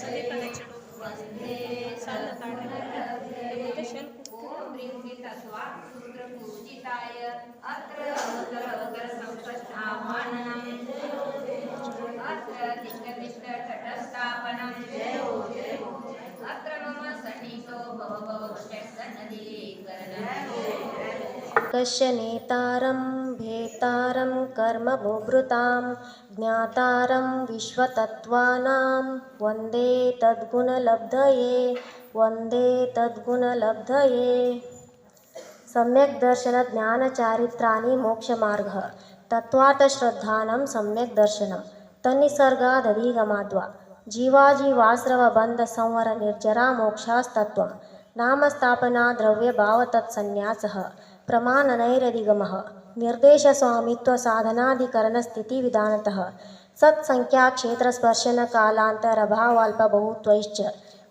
ಸಮೀಪದಚ್ಚಿಡು ಸಣ್ಣ ತಾಟೆ ಶೆಲ್ सूत्रपूजिताय अत्र संस्थापनम् अत्र तिष्ठतिष्ठ तटस्थापनम् अत्र मम सन्निहितो भव भव षट्सन्नदीकरणम् कस्य नेतारं भेतारं कर्मभूभृतां ज्ञातारं विश्वतत्त्वानां। वन्दे तद्गुणलब्धये वन्दे तद्गुणलब्धये। सम्यक् दर्शनज्ञानचारित्राणि मोक्षमार्गः। तत्त्वार्थश्रद्धानं सम्यक् दर्शनं। तन्निसर्गादधिगमाद्वा। जीवाजीवास्रवबन्धसंवरनिर्जरा मोक्षास्तत्त्वं नामस्थापना द्रव्यभावतत्सन्न्यासः प्रमाणनैरधिगमः निर्देशस्वामित्वसाधनाधिकरणस्थितिविधानतः सत्सङ्ख्याक्षेत्रस्पर्शनकालान्तरभावाल्पबहुत्वैश्च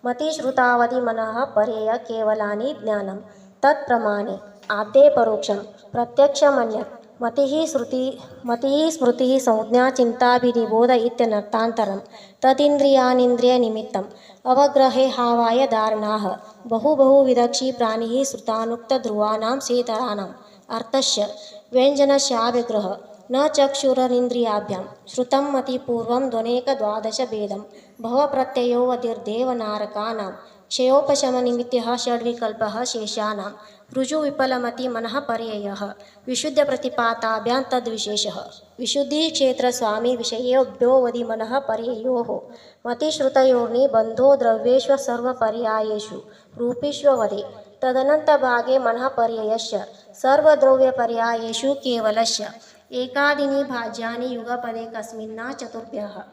मतिश्रुतावधिमनः परेय केवलानि ज्ञानं तत्प्रमाणे आद्ये परोक्षं प्रत्यक्षमन्यत् मतिः श्रुति, मतिः स्मृतिः संज्ञा चिन्ताभिनिबोध इत्यनर्थान्तरं तदिन्द्रियाणीन्द्रियनिमित्तम् अवग्रहे हावाय धारणाः बहु बहुविदक्षी प्राणिः श्रुतानुक्तध्रुवाणां सेतराणाम्। अर्थस्य व्यञ्जनस्याभिग्रह। न चक्षुरनिन्द्रियाभ्यां श्रुतं मतिपूर्वं द्वनेकद्वादशभेदं भवप्रत्ययोवधिर्देवनारकाणां क्षयोपशमनिमित्तः षड्विकल्पः शेषाणां ऋजुविफलमतिमनः पर्ययः विशुद्धप्रतिपाताभ्यां तद्विशेषः विशुद्धिक्षेत्रस्वामिविषयेभ्योऽवधिमनः पर्ययोः मतिश्रुतयोर्निबन्धो द्रव्येषु सर्वपर्यायेषु रूपेष्ववधे। तदनन्तभागे मनः पर्ययस्य सर्वद्रव्यपर्यायेषु केवलस्य एकादीनि भाज्यानि युगपदे कस्मिन्ना चतुर्भ्यः।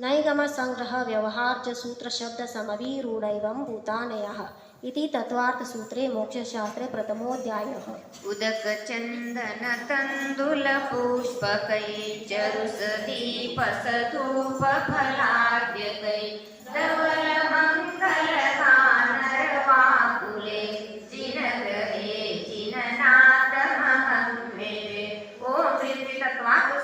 मतिश्रुतावधयो विपर्यश्च सदसतोरविशेषाद्यदृच्छोपलब्धेरुन्मत्तवत् नैगमसङ्ग्रहव्यवहार्जसूत्रशब्दसमभिरूढैवं भूतानयः। इति तत्त्वार्थसूत्रे मोक्षशास्त्रे प्रथमोऽध्यायः। उदकचन्दनतण्डुलपुष्पकै धवलमङ्गलगानरवाकुले जिनगरे जिननादमहं मेरे ॐ श्री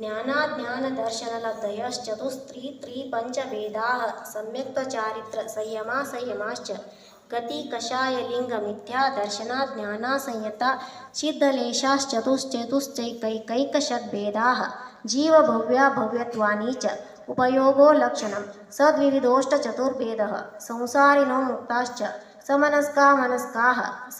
ज्ञानाज्ञानदर्शनलब्धयश्चतुस्त्रि पञ्चभेदाः सम्यक्त्वचारित्रसंयमासंयमाश्च गतिकषायलिङ्गमिथ्या दर्शनाज्ञानासंयता सिद्धलेशाश्चतुश्चतुश्चैकैकषड्भेदाः जीवभव्या भव्यत्वानि च। उपयोगो लक्षणं सद्विविधोष्टचतुर्भेदः। संसारिणो मुक्ताश्च। समनस्का मनस्काः।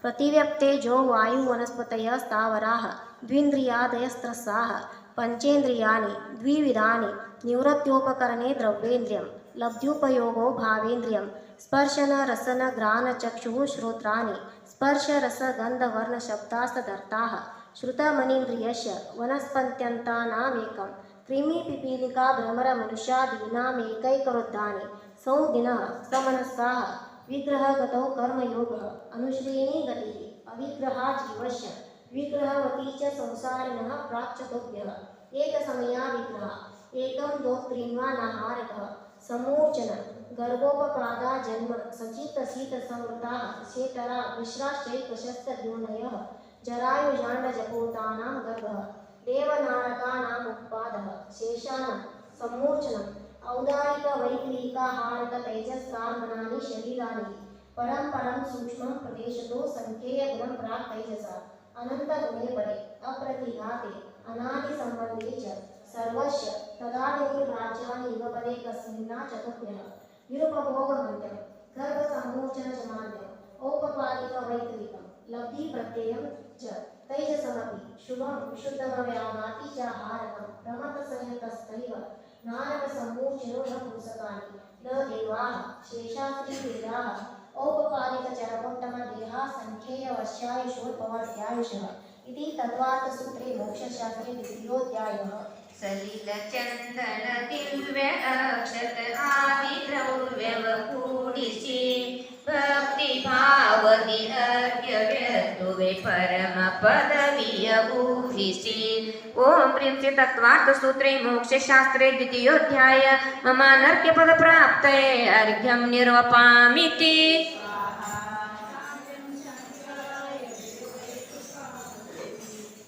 ಪ್ರತಿವ್ಯಪ್ತೇಜೋ ವಾಯು ವನಸ್ಪತಯ ಸ್ಥಾವರಾ ದ್ವಿಂದ್ರಿಯಾದಯಸ್ತ್ರಸ್ಸಾ ಪಂಚೇಂದ್ರಿಯಾಣಿ, ದ್ವಿವಿಧಾನಿ ನಿವೃತ್ತೋಪಕರಣೆ ದ್ರವ್ಯೇಂದ್ರಿಯಂ, ಲಬ್ಧ್ಯುಪಯೋಗೋ ಭಾವೇಂದ್ರಿಯಂ, ಸ್ಪರ್ಶನ ರಸನ ಗ್ರಾನ ಚಕ್ಷು ಶ್ರೋತ್ರಾಣಿ, ಸ್ಪರ್ಶ ರಸ ಗಂಧ ವರ್ಣ ಶಬ್ದಾಸ್ತದರ್ಥಾ ಶ್ರುತಮನೀಂದ್ರಿಯಶ ವನಸ್ಪತ್ಯಂತಾನಾಮೇಕಂ, ಕ್ರಿಮಿ ಪಿಪೀಲಿಕಾ ಭ್ರಮರ ಮನುಷ್ಯಾದೀನಾಮೇಕೈಕರುದ್ಧಾನಿ ಸೌದಿನ ಸಮನಸ್ಸಾಹ विग्रहगतौ कर्मयोगः अनुश्रेणी गतिः, अविग्रहा जीवस्य विग्रहवती च संसारिणः प्राक्चतुभ्यः एकसमया विग्रह, एकं दोत्रीन्वानाहारकः समूर्चन, गर्भोपपादा जन्म सचितशीतसंवृताः शेतरा मिश्राश्चैकशस्तद्योनयः जरायुजाण्डजपोतानां गर्भः। देवनारकाणाम् उत्पादः शेषाणां सम्मूर्छनम् औदारिकवैक्लीकाहारकतैजस्कार्मणानि शरीराणि परं परं सूक्ष्मं प्रदेशतो सङ्ख्येयगुणं प्राक् तैजसा अनन्तगुणे परे अप्रतिघाते, अनादिसम्बन्धे च सर्वस्य तदादिनिर्वाच्यानि युगपदे कस्मिन्ना चतुर्भ्यः निरुपभोगमन्त्रं गर्भसम्मोचनजमान्यम् औपपादिकवैतरिकं लब्धिप्रत्ययं च। तैजसमपि शुभं विशुद्धमव्यागाति च हारकं प्रमथसंयुतस्तैव नानवसम्मूर्छनो न पुंसकानि न देवाः शेषास्त्रीवेदाः औपपादिकचरपुण्डमदेहाः सङ्ख्येयवर्षायुषोल्पमध्यायुषः इति तत्त्वार्थसूत्रे मोक्षशास्त्रे द्वितीयोऽध्यायः सलिलचन्दनदिव्यक्षत आदिद्रव्यवकूडिशे भक्तिभावनिरय ಪರಮ ಪದವಿಯ ಊಹಿಸಿ ಓಂ ಪ್ರಿಂಸಿ ತತ್ವಾರ್ಥ ಸೂತ್ರೇ ಮೋಕ್ಷಶಾಸ್ತ್ರೇ ದ್ವಿತೀಯೋಧ್ಯಾಯ ಮಮ ನರ್ಕ್ಯ ಪದ ಪ್ರಾಪ್ತಯೇ ಅರ್ಘ್ಯಂ ನಿರ್ವಪಾಮಿತಿ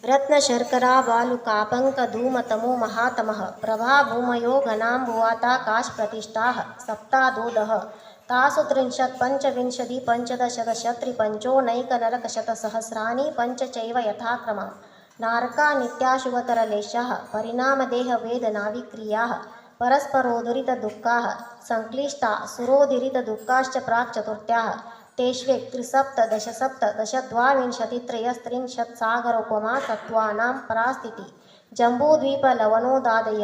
रत्नशर्करा बालुकापङ्कधूमतमो महातमः प्रभाभूमयो घनाम्बुवाताकाशप्रतिष्ठाः सप्तादोदः तासु त्रिंशत् पञ्चविंशति पञ्चदशशत्रिपञ्चोनैकनरकशतसहस्राणि पञ्च चैव यथाक्रमं। नारका नित्याशुवतरलेशाः परिणामदेहवेदनाविक्रियाः परस्परोदुरितदुःखाः सङ्क्लिष्टा सुरोदुरितदुःखाश्च प्राक् चतुर्थ्याः तेष्वे त्रिसप्तदशसप्तदशद्वाविंशतित्रयस्त्रिंशत्सागरोपमा सत्त्वानां परास्थितिः। जम्बूद्वीपलवणोदादय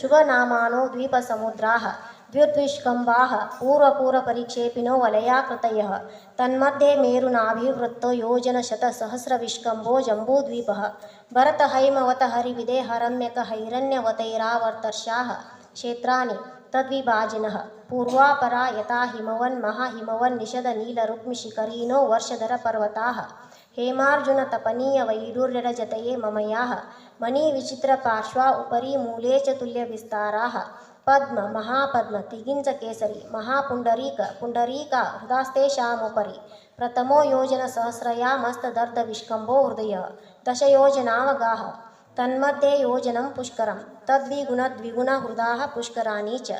शुभनामानो द्वीपसमुद्राः द्व्युद्विष्कम्बाः पूर्वपूर्वपरिक्षेपिनो वलयाकृतयः तन्मध्ये मेरुनाभिवृत्तो योजनशतसहस्रविष्कम्भो जम्बूद्वीपः भरतहैमवतहरिविदेहरम्यकहैरण्यवतैरावर्तर्षाः क्षेत्राणि तद्विभाजिनः पूर्वापरा यथा हिमवन्महाहिमवन्निषदनीलरुक्मिशिखरीनो वर्षधरपर्वताः हेमार्जुनतपनीयवैडूर्यरजतये ममयाः मणिविचित्रपार्श्वा उपरि मूले च तुल्यविस्ताराः पद्म, महापद्म तिगिञ्चकेसरी महापुण्डरीक पुण्डरीका हृदास्तेषामुपरि प्रथमो योजनसहस्रयामस्तदर्धविष्कम्भो हृदयः दशयोजनामगाः तन्मध्ये योजनं पुष्करं, तद्विगुणद्विगुणहृदाः पुष्कराणि च,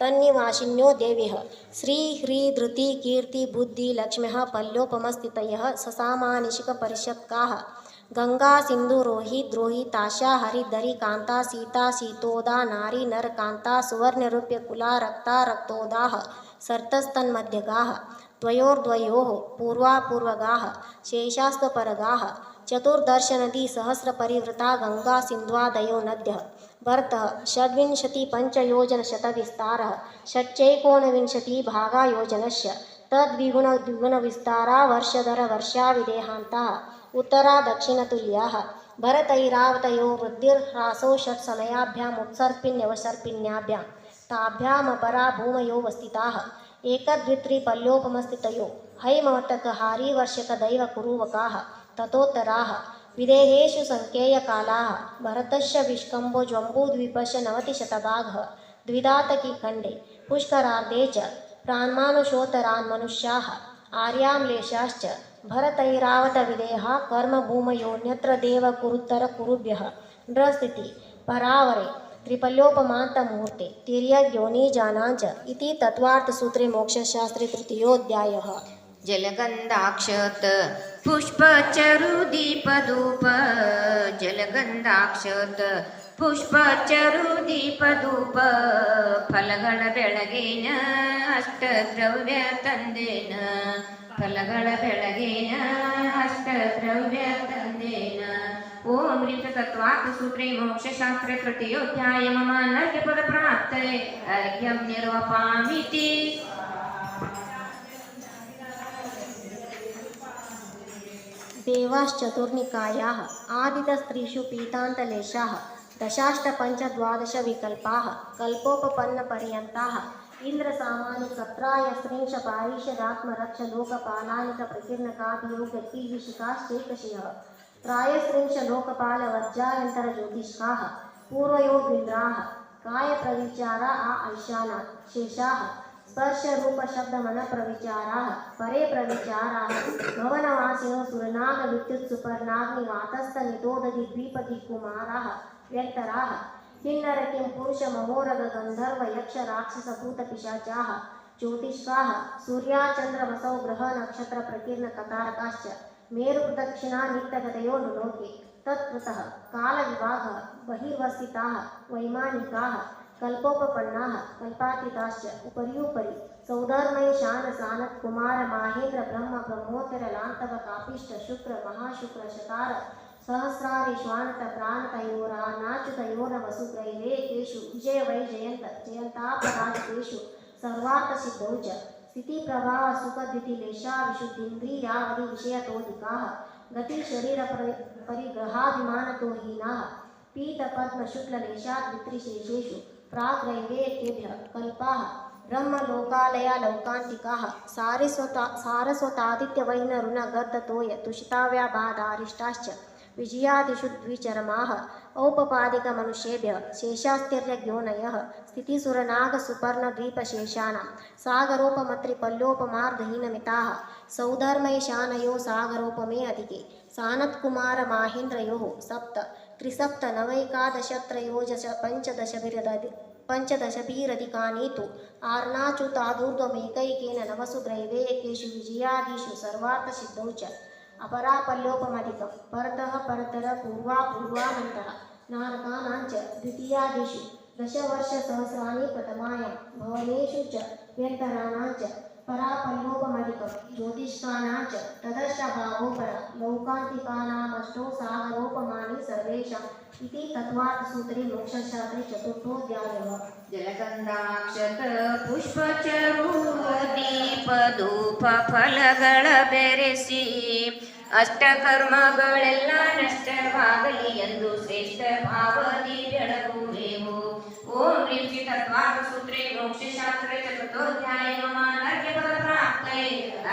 तन्निवासिन्यो देव्यः श्रीह्रीधृति कीर्तिबुद्धिलक्ष्म्यः पल्योपमस्थितयः ससामानिशिकपरिषत्काः गङ्गा सिन्धुरोहिद्रोहिताशा हरिधरिकान्ता सीता, सीतोदा, नारी नरकान्ता सुवर्णरूप्यकुला रक्ता रक्तोदाः सर्तस्तन्मध्यगाः द्वयोर्द्वयोः पूर्वापूर्वगाः शेषास्त्वपरगाः चतुर्दशनदीसहस्रपरिवृता गङ्गा सिन्ध्वादयो नद्यः भरतः षड्विंशतिपञ्चयोजनशतविस्तारः षट्चैकोनविंशतिभागायोजनस्य तद्विगुणद्विगुणविस्तारा वर्षधरवर्षाविदेहान्ताः उत्तरा दक्षिणतुल्याः भरतैरावतयो वृद्धिर्ह्रासो षट्समयाभ्याम् उत्सर्पिण्यवसर्पिण्याभ्यां ताभ्यामपरा भूमयो वस्थिताः एकदद्वित्रिपल्योपमस्थितयो हैमवतकहारीवर्षकदैवकुरुवकाः ततोत्तराः। विदेहेषु सङ्केयकालाः भरतस्य विष्कम्भो जम्बूद्वीपस्य नवतिशतभागः द्विदातकीखण्डे पुष्करार्धे च। प्रान्मानुषोत्तरान् मनुष्याः। आर्याम्लेशाश्च। भरतैरावतविदेहा कर्मभूमयोऽन्यत्र देवकुरुत्तरकुरुभ्यः नृस्थिति परावरे त्रिपल्योपमान्तमुहूर्ते तिर्यग्योनिजानाञ्च इति तत्त्वार्थसूत्रे मोक्षशास्त्रे तृतीयोऽध्यायः। जलगन्धाक्षत पुष्पचरुदीपधूप ಜಲಗಂಧಾಕ್ಷತ ಪುಷ್ಪಚರುದೀಪಧೂಪ ಫಲಗಳ ಬೆಳಗಿನ ಅಷ್ಟದ್ರವ್ಯ ತಂದೇನ ಫಲಗಳ ಬೆಳಗಿನ ಅಷ್ಟದ್ರವ್ಯ ತಂದೇನ ಓಂ ರೀತ ತತ್ವಾರ್ಥ ಸೂತ್ರೇ ಮೋಕ್ಷಶಾಸ್ತ್ರ ತೃತೀಯೋಧ್ಯಾಯ ಮಮ ನರ್ಕ್ಯ ಪದ ಪ್ರಾಪ್ತೇ ಅರ್ಘ್ಯಂ ನಿರ್ವಪಾಮಿತಿ देवाश्चतुर्निकायाः आदितस्त्रीषु पीतान्तलेशाः दशाष्टपञ्चद्वादशविकल्पाः कल्पोपपन्नपर्यन्ताः इन्द्रसामानिकत्रायस्त्रिंशपारिषदात्मरक्षलोकपालानिकप्रकीर्णकाभियोगतिविशिखाश्चैकशयः त्रायस्त्रिंशलोकपालवर्जायन्तरज्योतिष्काः पूर्वयो द्विन्द्राः कायप्रविचारा आ ऐशाना शेषाः स्पर्शरूपशब्दमनप्रविचाराः परे प्रविचाराः भवनवासिनो सुरनागविद्युत्सुपर्णाग्निवातस्थनितोदधिद्विपतिकुमाराः व्यक्तराः किन्नर किं पुरुषमहोरगन्धर्वयक्षराक्षसभूतपिशाचाः ज्योतिष्काः सूर्याचन्द्रवसौ ग्रहनक्षत्रप्रकीर्णकतारकाश्च मेरुप्रदक्षिणा नित्यगतयो नुलोके तत्कृतः कालविभागः बहिर्वस्थिताः वैमानिकाः कल्पोपपन्नाः कल्पातीताश्च उपर्युपरि। सहस्रारिश्वानत प्राणतयोरानाच्युतयोर्नवसुग्रैरेकेषु विजय वै जयन्त जयन्तापराजितेषु सर्वार्थसिद्धौ च। स्थितिप्रभाव सुखद्युतिलेशा विशुद्धीन्द्रियावधि विषयतोदिकाः गतिशरीरप्र परिग्रहाभिमानतो हीनाः पीतपद्मशुक्ललेशात् वित्रिशेषेषु प्राग्रैवेत्येभ्यः कल्पाः, ब्रह्मलोकालया लौकान्तिकाः, सारस्वता सारस्वतादित्यवैनरुणगर्दतोय तुषिताव्याबाधारिष्टाश्च। विजयादिषु द्विचरमाः औपपादिकमनुष्येभ्यः शेषास्तिर्यज्ञोनयः स्थितिसुरनागसुपर्णद्वीपशेषाणां सागरोपमत्रिपल्लोपमार्धहीनमिताः सौधर्मैशानयो सागरोपमे अधिके सानत्कुमारमाहेन्द्रयोः सप्त त्रिसप्तनवैकादशत्रयोजश पञ्चदशभिरदधि पञ्चदशभिरधिकानि तु आर्णाच्युतादूर्ध्वमेकैकेन नवसु दैवेकेषु विजयादिषु सर्वार्थसिद्धौ च अपरापल्लोपमधिकं परतः परतर पूर्वा पूर्वानन्तः नारकानां च द्वितीयादिषु दशवर्षसहस्राणि प्रथमायां भवनेषु च व्यन्तराणां च परापल्लोपमधिकं ज्योतिष्कानां च तदष्टभावोपर लौकान्तिकानामष्टौ सागरोपमानि सर्वेषाम् इति तत्त्वार्थसूत्रे मोक्षशास्त्रे चतुर्थोऽध्यायः ಜಲಗಂಧಾಕ್ಷತ ಪುಷ್ಪಚರು ದೀಪ ಧೂಪ ಫಲಗಳ ಬೆರೆಸಿ ಅಷ್ಟಕರ್ಮಗಳೆಲ್ಲ ನಷ್ಟವಾಗಲಿ ಎಂದು ಶ್ರೇಷ್ಠ ಭಾವದಿ ಬೆಳಗುವೆವು ಓಂ ಋಷಿ ತತ್ವಾದ ಸೂತ್ರೇ ಮೋಕ್ಷಶಾಸ್ತ್ರೇ ಚತುರ್ಥೋಧ್ಯಾಯ ಮಾನರ್ಯ ಪದ ಪ್ರಾಪ್ತೈ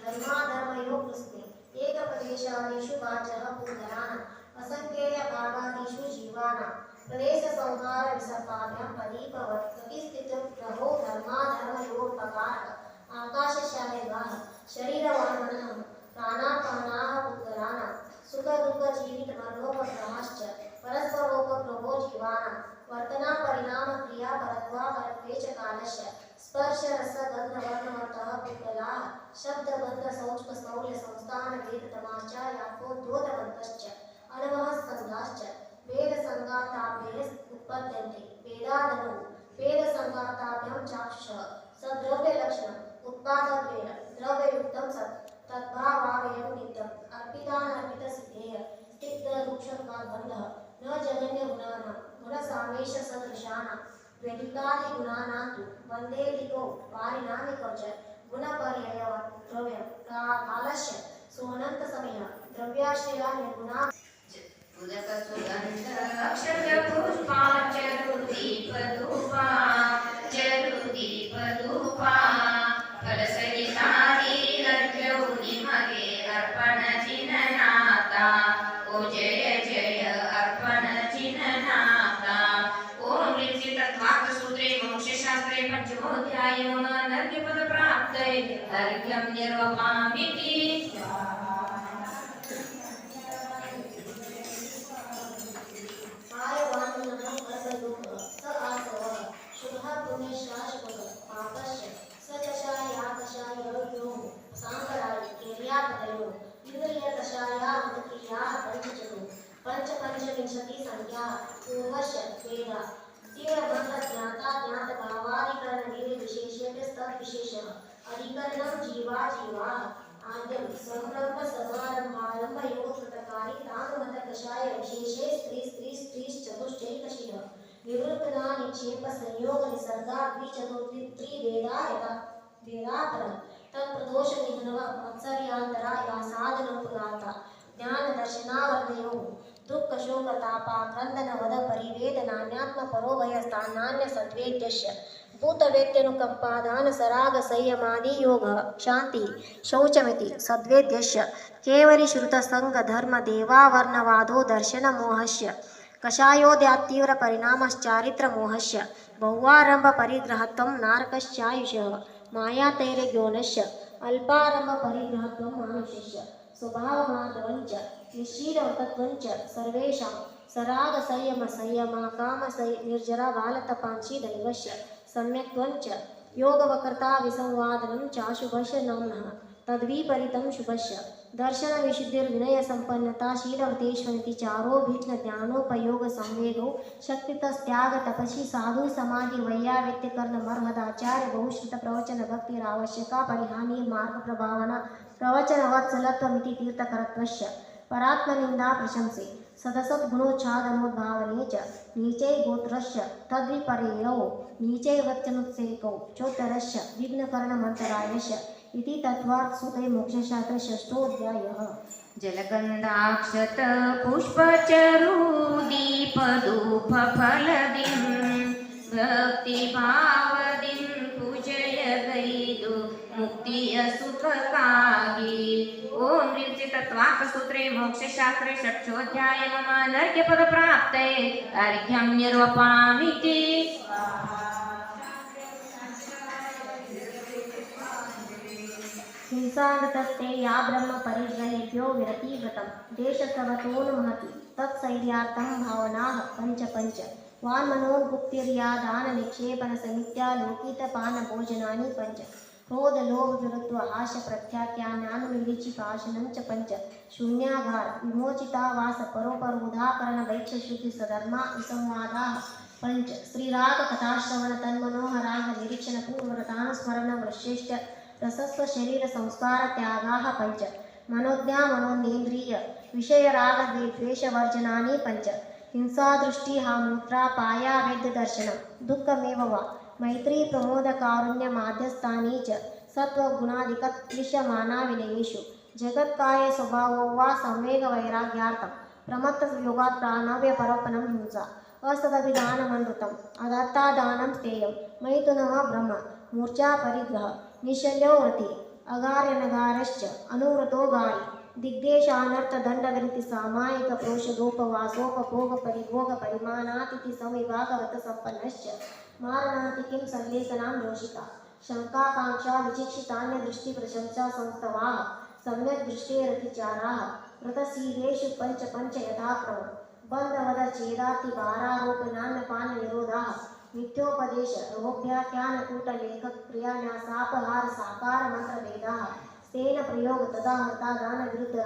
द्रव्याणि जीवाश्च नित्यावस्थितानि रूपाणि नितीनः पुतलाः आ आकाशादिकद्रव्याणि निष्क्रियाणि च असङ्ख्येयाः प्रवेशा धर्मा धर्मेकजीवानाम् आकाशशानन्ताः सङ्ख्यया सङ्ख्ययाश्च पुतलानां नानोः लोकाकाशेवगाः धर्माधर्मयो સ્પર્શ રસ ગંધ વર્ણ વર્તા કલા શબ્દ બંધ સૌચ સૌલ્ય સંસ્થાન વેદ તમાશ્ચ યાકો ધોતવંતશ્ચ અનવહ સંગાશ્ચ વેદ સંગાતાભે ઉત્પદ્યન્તે વેદાદનો વેદ સંગાતાભ્યમ ચાક્ષ સદ્રવ્ય લક્ષણ ઉત્પાદકવેન દ્રવ્યયુક્તમ સત તદ્ભાવાવેન નિત્યમ અર્પિતાન અર્પિત સિદ્ધેય સ્થિત વૃક્ષત્વા બંધ ન જનન્ય ગુણાના ગુણસામેશ સદૃશાના ವ್ಯಧಿಕಾರಿ ಗುಣಾನಾಂತು ಒಂದೇ ದಿಗೋ ಪಾರಿಣಾಮಿಕೋಚ ಗುಣಪರ್ಯಯ ದ್ರವ್ಯ ಕಾಲಶ್ಯ ಸೋನಂತ ಸಮಯ ದ್ರವ್ಯಾಶ್ರಯ ನಿರ್ಗುಣ ಉದಕ ಸುಗಂಧ ಅಕ್ಷರ ಪುಷ್ಪಾಚರು ದೀಪ ಧೂಪ ಚರು ದೀಪ ಧೂಪ Dari kiam nyeru apa mimpi ಶೀರ್ಷೆ ಸ್ತ್ರೀ ಸ್ತ್ರೀ ಸ್ತ್ರೀ ಚತುಷ್ಟೈಕ ಶಿವ ವಿವೃತ್ತದ ನಿಕ್ಷೇಪ ಸಂಯೋಗ ನಿಸರ್ಗ ದ್ವಿಚತುರ್ಥಿ ತ್ರಿವೇದ ಯಥ ವೇದಾತರ ತತ್ಪ್ರದೋಷ ನಿಧನವ ಮತ್ಸರ್ಯಾಂತರ ಯಾ ಸಾಧನೋಪಗಾತ ಜ್ಞಾನ ದರ್ಶನಾವರ್ಣಯೋ ದುಃಖ ಶೋಕ ತಾಪ ಕ್ರಂದನ ವದ ಪರಿವೇದ ನಾಣ್ಯಾತ್ಮ ಪರೋಭಯ ಸ್ಥಾನಾನ್ಯ ಸದ್ವೇದ್ಯಶ್ಯ निघ्नव मत्सर्यांतरा या साधनोपगाता ज्ञानदर्शनावर्णयोः दुःखशोकतापाक्रन्दनवद परिवेदनान्यात्मपरोभयस्थानान्यसद्वेद्यस्य भूतवेत्यनुकम्पादानसरागसंयमादियोगः। शान्तिः। शौचमिति। सद्वेद्यस्य। केवलिश्रुतसङ्गधर्मदेवावर्णवादो दर्शनमोहस्य कषायोद्यात्तीव्रपरिणामश्चारित्रमोहस्य। बहुवारम्भपरिग्रहत्वं नारकश्चायुषः। मायातैर्यज्ञोनस्य अल्पारम्भपरिग्रहत्वं मानुषस्य स्वभावमार्दवञ्च निश्चीलवतत्वञ्च सर्वेषां। सरागसंयमसंयमाकामसंय निर्जरबालतपांसि दैवस्य सम्यक्त्वञ्च योगवकर्ता विसंवादनं चाशुभस्य नाम्नः तद्विपरीतं शुभस्य दर्शन विशुद्धिर्विनय संपन्नता शीलवतेष्वनिति चारो भीष्ण ज्ञानोपयोग संवेदो शक्तितस्त्याग तपसी साधु समाधि वैयावित्य कर्ण मर्हदाचार्य बहुश्रुत प्रवचन भक्तिरावश्यका परिहानि मार्ग प्रभावना प्रवचन वत्सलत्वमिति तीर्थकरत्वस्य परात्मनिन्दा प्रशंसे सदसद्गुणोच्छादनोद्भावने च नीचै गोत्रस्य तद्विपर्ययो नीचै वचनुत्सेकौ चोत्तरस्य विघ्नकरणमन्तरायस्य इति तत्त्वार्थसुते मोक्षशास्त्रषष्ठोऽध्यायः जलगन्धाक्षत पुष्पचरूदीपधूपफलदिं भक्तिभावदिं पूजयगैदु मुक्तिय सुखकागी ॐ तत्वाकसूत्रे मोक्षशास्त्रे षष्ठोऽध्याय मम नर्क्यपदप्राप्ते अर्घ्यं निर्वपामिति हिंसागतस्ते या ब्रह्मपरिग्रहेभ्यो विरतिव्रतं। तत्सैर्यार्थं भावनाः पञ्च पञ्च। दाननिक्षेपणसमित्या लोकितपानभोजनानि पञ्च। క్రోధ లోభ విరుద్ధ ఆశ ప్రఖ్యాఖ్యానాను విడిచి కాశనం చ పంచ శూన్యాధార విమోచితావాస పరోపర ఉదాకరణ వైక్ష శుద్ధి సధర్మ విసంవాద పంచ శ్రీరాగ కథాశ్రవణ తన్మనోహరాంగ నిరీక్షణ పూర్వరతాన స్మరణ వృశ్రేష్ఠ రసస్వ శరీర సంస్కార త్యాగా పంచ మనోజ్ఞా మనోనేంద్రియ విషయరాగ ద్వేషవర్జనాని పంచ హింసాదృష్టి హా మూత్రాపాయ వేద్య దర్శనం దుఃఖమేవ వా మైత్రీ ప్రమోద కారుణ్య మాధ్యస్థాని చ సత్వగుణాధికత్విషమానా వినయేషు జగత్కాయ స్వభావో వా సంవేగ వైరాగ్యార్థం ప్రమత్త యోగాత్ ప్రాణవ్య పరోపణం హింస వస్తదపి దానమనృతం అదత్తా దానం స్థేయం మైథునః బ్రహ్మ మూర్ఛా పరిగ్రహ నిశల్యో వ్రతి అగార్యనగారశ్చ అనువ్రతో గారి దిగ్దేశానర్థదండవిరతి సామాయిక ప్రోషగోపవాసోపభోగ పరిభోగ పరిమాణాతిథి సంవిభాగవత సంపన్నశ్చ मारणाति किं सल्लेखनां योषिता शङ्काकाङ्क्षा विचिक्षितान्यदृष्टिप्रशंसा संस्तवाः सम्यक् दृष्टेरतिचाराः व्रतशीलेषु पञ्च पञ्च यथाक्रमम् बन्धवदच्छेदातिवारारोपणान्यपाननिरोधाः। मिथ्योपदेश रोभ्याख्यानकूटलेखक क्रियान्यासापहार साकार मन्त्रभेदाः तेन प्रयोग तदा हता दानविरुद्ध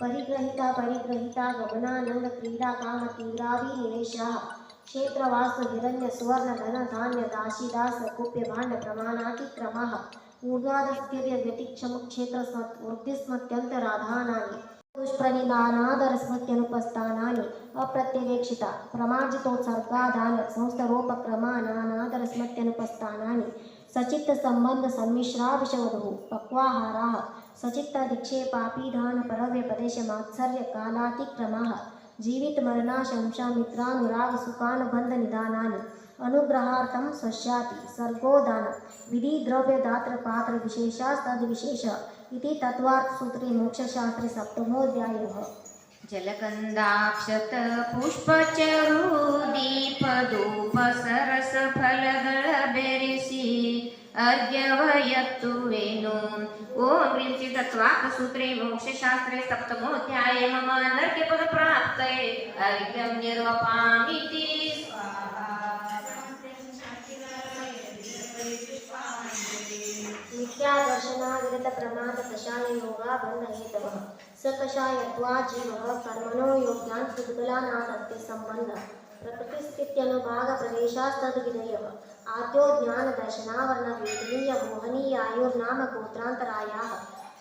పరిగ్రహిత పరిగ్రహిత గమనానంద క్రీడా కామ తీరావి నివేశ క్షేత్రవాసు హిరణ్య సువర్ణ ధన ధాన్య దాశీదాస కుప్య భాండ ప్రమాణాతిక్రమ ఊర్ధ్వాదస్థిర్య వ్యతిక్షము క్షేత్ర వృద్ధిస్మత్యంత రాధానాన్ని పుష్పనిదానాదర స్మృత్యనుపస్థానాన్ని అప్రత్యవేక్షిత ప్రమార్జితోత్సర్గాదాన సంస్థరూపక్రమ నానాదర స్మృత్యనుపస్థానాన్ని సచిత్త సంబంధ సమ్మిశ్రా పక్వాహారా सचित्तधिक्षेपापीधानपरव्यपदेशमात्सर्यकालातिक्रमाः जीवितमरणाशंसामित्रानुरागसुखानुबन्धनिदानानि अनुग्रहार्थं स्वस्याति सर्गोदान विधिद्रव्यदात्रपात्रविशेषास्तद्विशेषः इति तत्त्वार्थसूत्रे मोक्षशास्त्रे सप्तमोऽध्यायः ಜಲಗಂಧಾಕ್ಷತ ಪುಷ್ಪಚರೂದೀಪಧೂಪ ಸರಸಫಲಗಳ ಬೆರೆಸಿ ಅರ್ಘ್ಯವಯತ್ತುವೆನು ಓಂ तत्वात्मसूत्रे मोक्षशास्त्रे सप्तमोऽध्याये मम नर्क्यपदप्राप्तये अर्घ्यं निर्वपामिति मिथ्यादर्शनाविरतप्रमादकषाययोगाबन्धहेतवः स जीवः कर्मणो योग्यान् प्रतिफलानासक्ति सम्बन्धः। प्रकृतिस्थित्यनुभागप्रदेशास्तद्विधयः आद्यो ज्ञानदर्शनावर्णवेदनीयमोहनीयायोर्नामगोत्रान्तरायाः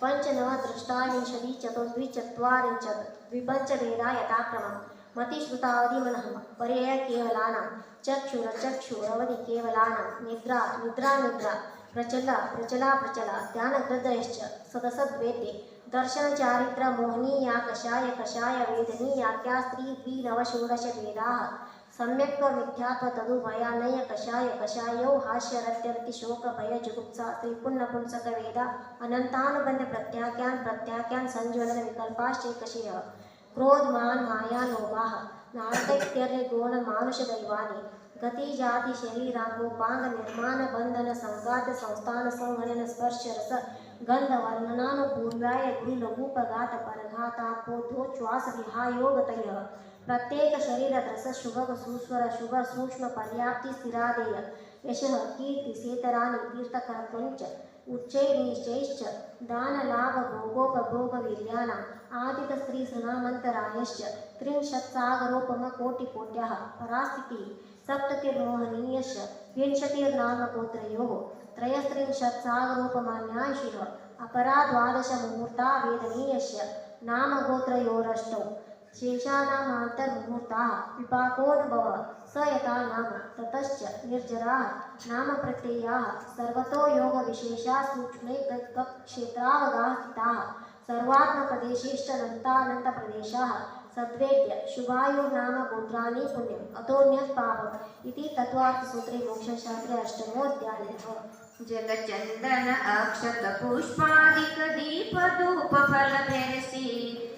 मोहनीयायोर्नाम गोत्रान्तरायाः पञ्चनव द्रष्टाविंशति चतुर्द्विचत्वारिंशत् द्विपञ्चभेदा यथाक्रमम्। मतिश्रुतावधिमनः पर्ययकेवलानां चक्षुरचक्षुरवधि केवलानां निद्रा निद्रा निद्रा। प्रचल, प्रचला, प्रचल। ध्यानहृदयश्च सदसद्वेद्ये दर्शनचारित्र मोहनीया कषाय कषाय वेदनीयाख्या स्त्री भेदाः सम्यक्त्व मिथ्यात्व तदुभयानय कषाय कषायौ हास्यरत्यर्तिशोक भय जुगुप्सा त्रिपुण्यपुंसकवेद अनन्तानुबन्ध प्रत्याख्यान् प्रत्याख्यान् संज्वलन विकल्पाश्चैकशयः क्रोधमान माया लोभाः नाटैत्यर्य गोण मानुषदैवानि गति जाति शरीरांगोपांग निर्माण बंधन संघात संस्थान संहनन स्पर्श रस गंध वर्णनानुपूर्वाय गुरु लघुपघात परघातापोधो श्वास ಪ್ರತ್ಯೇಕ ಶರೀರ ರಸ, ಶುಭ, ಸೂಸ್ವರ, ಶುಭ, ಸೂಕ್ಷ್ಮ ಪರ್ಯಾಪ್ತಿ, ಸ್ಥಿರಾದೇಯ, ಯಶಃ, ಕೀರ್ತಿ ಸೇತರಾಣಿ ತೀರ್ಥಕರತ್ವಂಚ ಉಚ್ಚೈನಿ ಚೈಶ್ಚ ದಾನ, ಲಾಭ, ಭೋಗೋಪ, ಭೋಗ ವೀರ್ಯಾನ ಆದಿತ ಸ್ತ್ರೀ ಸುನಾಮಂತರಾಯಶ್ಚ ತ್ರಿಂಶತ್ ಸಾಗರೋಪಮ, ಕೋಟಿ ಕೋಟ್ಯ, ಪರಾಸ್ಥಿತಿ, ಸಪ್ತತಿರ್ಮೋಹನೀಯಶ್ಚ ವಿಂಶತಿರ್ನಾಮ ಗೋತ್ರಯೋ ತ್ರಯಸ್ತ್ರಿಂಶತ್ ಸಾಗರೋಪಮಾನ್ಯಾಶಿರ ಅಪರಾ ದ್ವಾದಶ ಮುಹೂರ್ತ, ವೇದನೀಯಶ್ಚ ನಾಮ ಗೋತ್ರಯೋರಷ್ಟೌ शेषानामान्तर्मुहूर्ताः विपाकोनुभवः स यथा नाम, ततश्च निर्जराः, नामप्रत्ययाः, सर्वतो योगविशेषा सूक्ष्मैकक्षेत्रावगाः स्थिताः सर्वात्मप्रदेशेश्च सद्वेद्य शुभायुर्नाम गोत्राणि पुण्यम् अतोऽन्यत् पापम् इति तत्त्वार्थसूत्रे मोक्षशास्त्रे अष्टमोऽध्यायः। जगचंदन अक्षत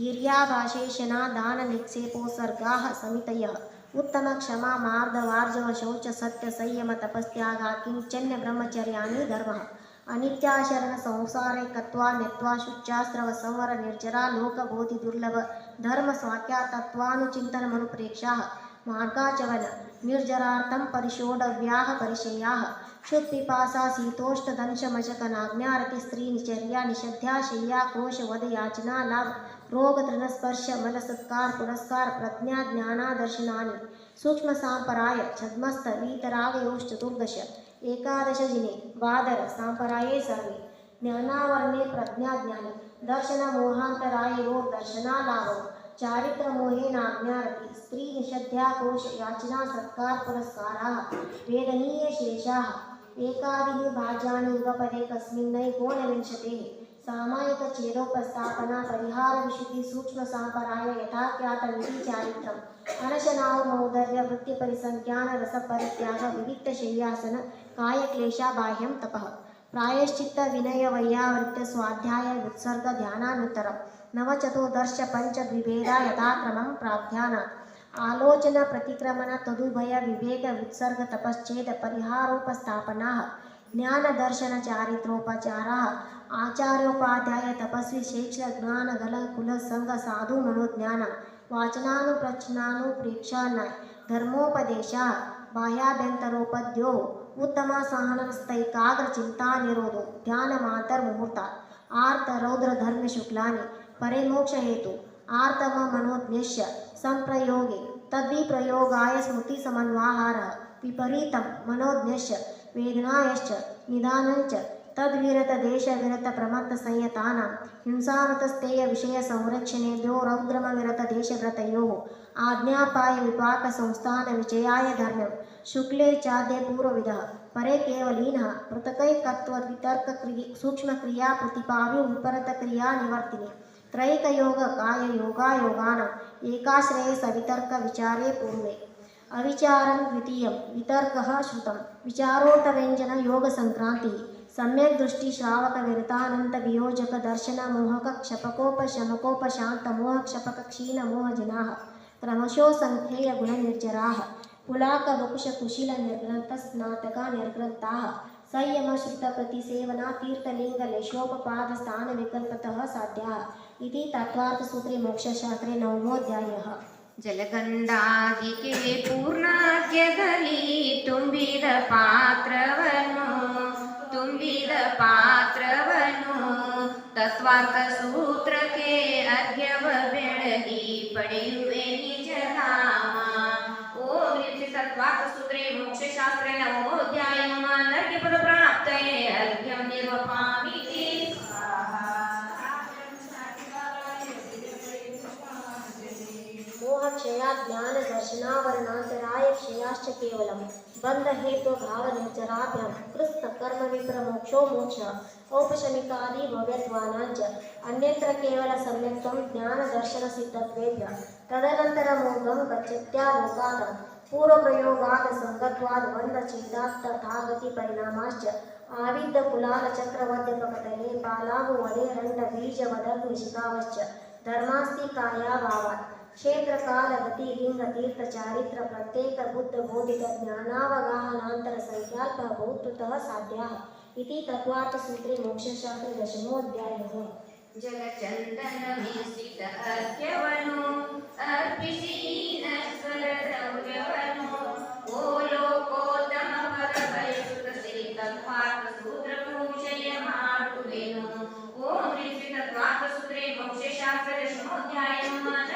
ईर्याभाशेषणा दाननिक्षेपोत्सर्गाः समितयः उत्तमक्षमा मार्दवार्जव शौच सत्य संयम तपस्त्यागा किञ्चन्य ब्रह्मचर्याणि धर्मः। अनित्याशरण संसारैकत्वा न्यत्वा शुच्यास्रव संवर निर्जरा लोकबोधि दुर्लभ धर्म स्वाक्या तत्त्वानुचिन्तनमनुप्रेक्षाः मार्गाचवन निर्जरार्थं परिषोडव्याः परिचयाः क्षुत्पिपासा शीतोष्टदंशमशकनाज्ञारति स्त्रीनिचर्या निषद्या शय्या कोशवदयाचना लाभ रोगतृणस्पर्श मलसत्कार पुरस्कार, प्रज्ञा, ज्ञानादर्शनानि, सूक्ष्मसाम्पराय छद्मस्त वीतरागयोश्चतुर्दश एकादशदिने वादर, साम्पराये सर्वे, ज्ञानावर्णे, प्रज्ञाज्ञानि दर्शनमोहान्तरायोर्दर्शनालाभौ चारित्रमोहेनाज्ञारति स्त्रीनिषद्याकोश याचना, सत्कार, पुरस्काराः, वेदनीयशेषाः एकादिः भाज्यानि युगपदे, कस्मिन्नैकोनविंशतेः सामायिकचेदोपस्थापना परिहारविशुद्धि सूक्ष्मसाम्पराय यथाख्यातमिति चारित्रम् अनशनावमौदर्य वृत्तिपरिसङ्ख्यान रसपरित्याग विविक्तशय्यासन कायक्लेशाबाह्यं तपः। प्रायश्चित्त, विनय, वैयावृत्त, स्वाध्याय ಜ್ಞಾನದರ್ಶನ ಚಾರಿತ್ರೋಪಚಾರ ಆಚಾರ್ಯೋಪಾಧ್ಯಾಯ ತಪಸ್ವಿ ಶೇಕ್ಷ ಜ್ಞಾನ ಗಲ ಕುಲ ಸಂಘ ಸಾಧು ಮನೋಜ್ಞಾನ ವಾಚನಾನು ಪ್ರಚನಾನು ಪ್ರೇಕ್ಷಾನ ಧರ್ಮೋಪದೇಶ, ಬಾಹ್ಯಾಭ್ಯಂತರೋಪದ್ಯೋ, ಉತ್ತಮ ಸಹನಸ್ತೈಕಾಗ್ರ ಚಿಂತಾ ನಿರೋಧೋ, ಧ್ಯಾನ ಮಾತರ್ ಮುಹೂರ್ತ ಆರ್ತ ರೌದ್ರ ಧರ್ಮ ಶುಕ್ಲಾನಿ, ಪರೇಮೋಕ್ಷ ಹೇತು, ಆರ್ತಮ ಮನೋಜ್ಞಶ್ಯ, ಸಂಪ್ರಯೋಗೆ, ತದ್ವಿಪ್ರಯೋಗಾಯ ಸ್ಮೃತಿ ಸಮನ್ವಾಹಾರ, ವಿಪರೀತಂ ಮನೋಜ್ಞಶ್ಯ. वेदनायश्च निदानञ्च तद्विरतदेशविरतप्रमत्तसंयतानां हिंसामतस्तेयविषयसंरक्षणेभ्यो रौद्रमविरतदेशव्रतयोः आज्ञापायविपाकसंस्थानविजयाय धर्म्यं शुक्ले चाद्य पूर्वविधः परे केवलीनः पृथकैकत्ववितर्कक्रिय सूक्ष्मक्रियाप्रतिपाव्युपरतक्रियानिवर्तिने त्रैकयोगकाययोगायोगानाम् एकाश्रये सवितर्कविचारे पूर्वे अविचारं द्वितीयं, वितर्कः श्रुतं। विचारोटव्यञ्जनयोगसङ्क्रान्तिः सम्यक् दृष्टिश्रावकविरतानन्दवियोजकदर्शनमोहकक्षपकोपशमकोपशान्तमोहक्षपकक्षीणमोहजनाः क्रमशो सङ्ख्येयगुणनिर्जराः पुलाकवकुशकुशिलनिर्ग्रन्थस्नातका निर्ग्रन्थाः संयमश्रुतप्रतिसेवनातीर्थलिङ्गलेशोपपादस्थानविकल्पतः साध्याः। इति तत्त्वार्थसूत्रे मोक्षशास्त्रे नवमोऽध्यायः। ಜಲಗಂಡಾದಿಗೆ ಪೂರ್ಣಾಗ್ಯದಲ್ಲಿ ತುಂಬಿದ ಪಾತ್ರವನ್ನು ತುಂಬಿದ ಪಾತ್ರವನ್ನು ತತ್ವಾರ್ಥ ಸೂತ್ರಕ್ಕೆ ಅರ್ಘ್ಯವ ಬೆಳಗಿ ಪಡೆಯುವೆ ನಿಜಧಾಮ ಓಂ ನಿತ್ಯ ತತ್ವಾರ್ಥ ಸೂತ್ರೇ ಮೋಕ್ಷಶಾಸ್ತ್ರೇ ನವೋಧ್ಯಾಯ ನರ್ಗ್ಯ ಪದ ಪ್ರಾಪ್ತಯೇ ಅರ್ಘ್ಯಂ ನಿರ್ವಪಾಮಿತಿ क्षया ज्ञान ज्ञानदर्शनावरणान्तराय क्षयाश्च केवलं बन्धहेत्वभावनिचराभ्यं कृत्सकर्मविप्रमोक्षो मोक्ष औपशमिकादि भव्यत्वानाञ्च अन्यत्र केवल सम्यक्त्वं ज्ञान दर्शन केवलसम्यक्त्वं ज्ञानदर्शनसिद्धत्वेभ्यः। तदनन्तरमोघं गच्छत्या लोकात् पूर्वप्रयोगात् सङ्गत्वाद् बन्धच्छेदात् तथा गतिपरिणामाश्च आविद्धकुलालचक्रवद्यप्रकटले बालाभुवने रण्डबीजवदग्निशिखावश्च धर्मास्ति कायाभावात्। क्षेत्र ಕಾಲಗತಿ ಲಿಂಗ, ತೀರ್ಥ, ಚಾರಿತ್ರ, ಪ್ರತ್ಯೇಕ, ಬುದ್ಧ ಬೋಧಿತ ಜ್ಞಾನಾವಗಾಹನಾಂತರ ಸಂಖ್ಯಾಲ್ಪ ಭೌತತಃ ಸಾಧ್ಯ. इति तत्वार्थ सूत्रे मोक्षशास्त्र दशमोऽध्यायः जगचन्दनमिश्रित ओ मोक्षशास्त्र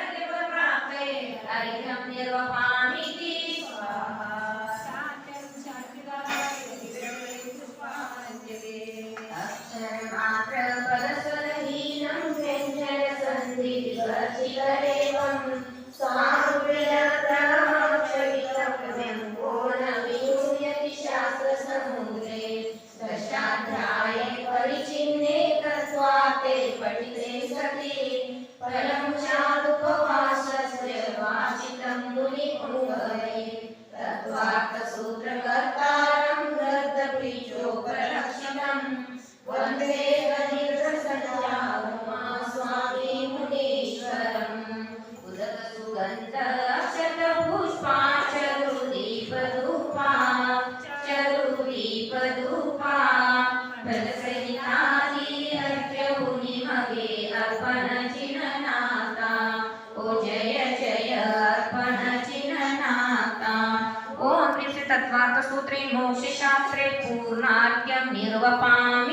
Oh, okay. तद्वार्तसूत्रे मोक्षशास्त्रे पूर्णार्घ्यं निर्वपाम्।